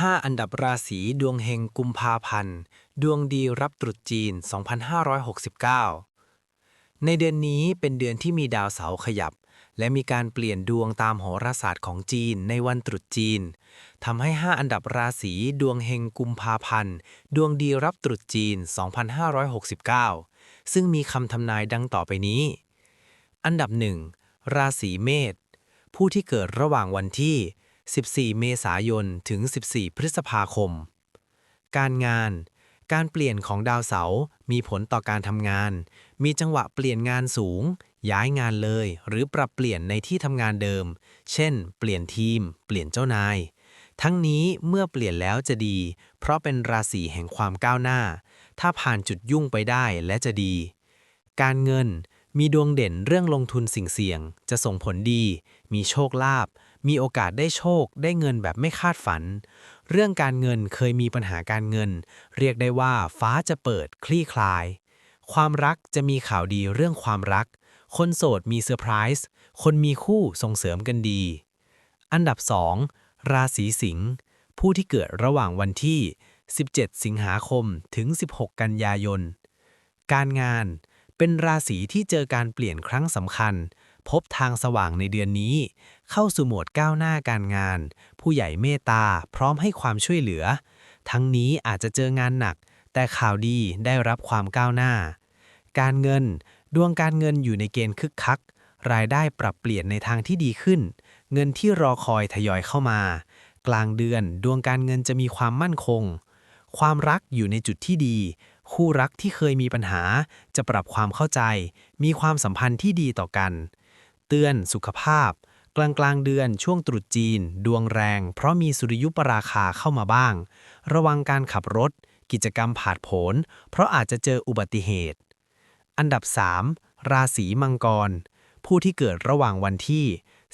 5 อันดับราศีดวงเฮงกุมภาพันธ์ ดวงดีรับตรุษจีน 2569 ในเดือนนี้เป็นเดือนที่มีดาวเสาร์ขยับ และมีการเปลี่ยนดวงตามโหราศาสตร์ของจีนในวันตรุษจีนทำให้ 5 อันดับราศีดวงเฮงกุมภาพันธ์ ดวงดีรับตรุษจีน 2569 ซึ่งมีคำทำนายดังต่อไปนี้ อันดับ 1 ราศีเมษผู้ที่เกิดระหว่างวันที่ 14 เมษายน ถึง 14 พฤษภาคม การงาน การเปลี่ยนของดาวเสาร์มีผลต่อการทำงาน มีจังหวะเปลี่ยนงานสูง ย้ายงานเลย หรือปรับเปลี่ยนในที่ทำงานเดิม เช่น เปลี่ยนทีม เปลี่ยนเจ้านาย ทั้งนี้เมื่อเปลี่ยนแล้วจะดี เพราะเป็นราศีแห่งความก้าวหน้า ถ้าผ่านจุดยุ่งไปได้และจะดี การเงินมีดวงเด่นเรื่องลงทุนสิ่งเสี่ยง จะส่งผลดี มีโชคลาภ มีโอกาสได้โชคได้เงินแบบไม่คาดฝัน เรื่องการเงินเคยมีปัญหาการเงิน เรียกได้ว่าฟ้าจะเปิดคลี่คลาย ความรักจะมีข่าวดีเรื่องความรัก คนโสดมีเซอร์ไพรส์คนมีคู่ส่งเสริมกันดี อันดับ 2 ราศีสิงห์ผู้ที่เกิดระหว่างวันที่ 17 สิงหาคมถึง 16 กันยายน การงานเป็นราศีที่เจอการเปลี่ยนครั้งสำคัญ พบทางสว่างในเดือนนี้ เข้าสู่โหมดก้าวหน้าการงาน ผู้ใหญ่เมตตาพร้อมให้ความช่วยเหลือ ทั้งนี้อาจจะเจองานหนัก แต่ข่าวดีได้รับความก้าวหน้า การเงิน ดวงการเงินอยู่ในเกณฑ์คึกคัก รายได้ปรับเปลี่ยนในทางที่ดีขึ้น เงินที่รอคอยทยอยเข้ามากลางเดือนดวงการเงินจะมีความมั่นคง ความรักอยู่ในจุดที่ดี คู่รักที่เคยมีปัญหาจะปรับความเข้าใจ มีความสัมพันธ์ที่ดีต่อกัน เตือน สุขภาพ กลางกลางเดือนช่วงตรุษจีน ดวงแรง เพราะมีสุริยุปราคาเข้ามาบ้าง ระวังการขับรถ กิจกรรมผาดโผน เพราะอาจจะเจออุบัติเหตุ อันดับ 3 ราศีมังกร ผู้ที่เกิดระหว่างวันที่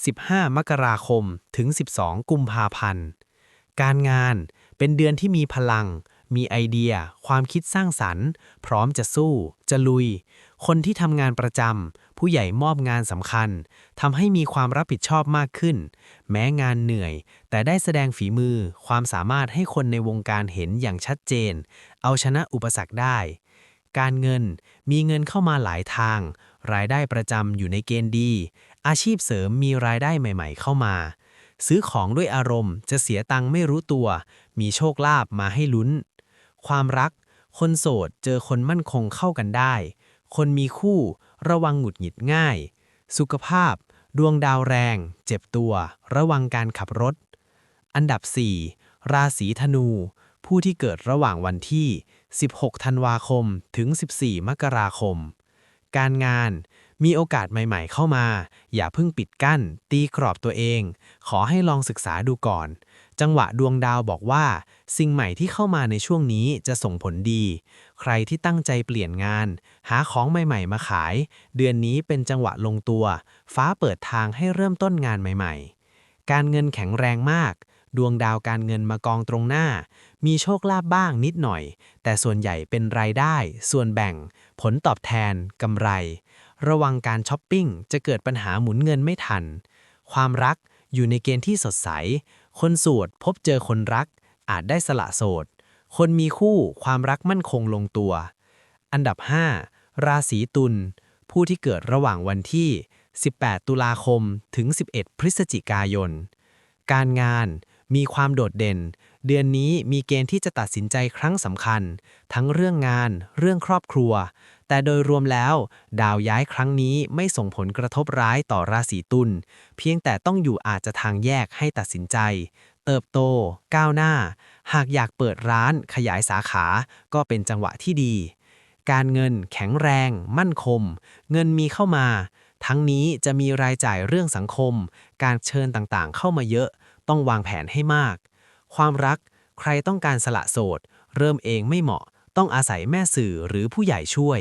15 มกราคม ถึง 12 กุมภาพันธ์ การงานเป็นเดือนที่มีพลัง มีไอเดีย ความคิดสร้างสรรค์ พร้อมจะสู้ จะลุย คนที่ทำงานประจำ ผู้ใหญ่มอบงานสำคัญทำให้มีความรับผิดชอบมากขึ้น แม้งานเหนื่อย แต่ได้แสดงฝีมือ ความสามารถให้คนในวงการเห็นอย่างชัดเจน เอาชนะอุปสรรคได้ การเงินมีเงินเข้ามาหลายทาง รายได้ประจำอยู่ในเกณฑ์ดี อาชีพเสริมมีรายได้ใหม่ ๆ เข้ามา ซื้อของด้วยอารมณ์ จะเสียตังค์ไม่รู้ตัว มีโชคลาภมาให้ลุ้น ความรัก คนโสดเจอคนมั่นคงเข้ากันได้ คนมีคู่ ระวังหงุดหงิดง่าย สุขภาพ ดวงดาวแรง เจ็บตัว ระวังการขับรถ อันดับ 4 ราศีธนู ผู้ที่เกิดระหว่างวันที่ 16 ธันวาคม ถึง 14 มกราคม การงานมีโอกาสใหม่ ๆ เข้ามา อย่าเพิ่งปิดกั้น ตีกรอบตัวเอง ขอให้ลองศึกษาดูก่อน จังหวะดวงดาวบอกว่า สิ่งใหม่ที่เข้ามาในช่วงนี้จะส่งผลดี ใครที่ตั้งใจเปลี่ยนงาน หาของใหม่ ๆ มาขาย เดือนนี้เป็นจังหวะลงตัว ฟ้าเปิดทางให้เริ่มต้นงานใหม่ ๆ การเงินแข็งแรงมาก ดวงดาวการเงินมากองตรงหน้า มีโชคลาภบ้างนิดหน่อย แต่ส่วนใหญ่เป็นรายได้ ส่วนแบ่ง ผลตอบแทนกำไร ระวังการช้อปปิ้งจะเกิดปัญหาหมุนเงินไม่ทัน ความรักอยู่ในเกณฑ์ที่สดใส คนโสดพบเจอคนรัก อาจได้สละโสด คนมีคู่ความรักมั่นคงลงตัว อันดับ 5 ราศีตุล ผู้ที่เกิดระหว่างวันที่ 18 ตุลาคมถึง 11 พฤศจิกายน การงานมีความโดดเด่น เดือนนี้มีเกณฑ์ที่จะตัดสินใจครั้งสำคัญ ทั้งเรื่องงาน เรื่องครอบครัว แต่โดยรวมแล้ว ดาวย้ายครั้งนี้ไม่ส่งผลกระทบร้ายต่อราศีตุลเพียงแต่ต้องอยู่อาจจะทางแยกให้ตัดสินใจ เติบโต ก้าวหน้า หากอยากเปิดร้าน ขยายสาขา ก็เป็นจังหวะที่ดี การเงินแข็งแรง มั่นคงเงินมีเข้ามา ทั้งนี้จะมีรายจ่ายเรื่องสังคม การเชิญต่างๆ เข้ามาเยอะ ต้องวางแผนให้มาก ความรัก ใครต้องการสละโสด เริ่มเองไม่เหมาะ ต้องอาศัยแม่สื่อหรือผู้ใหญ่ช่วย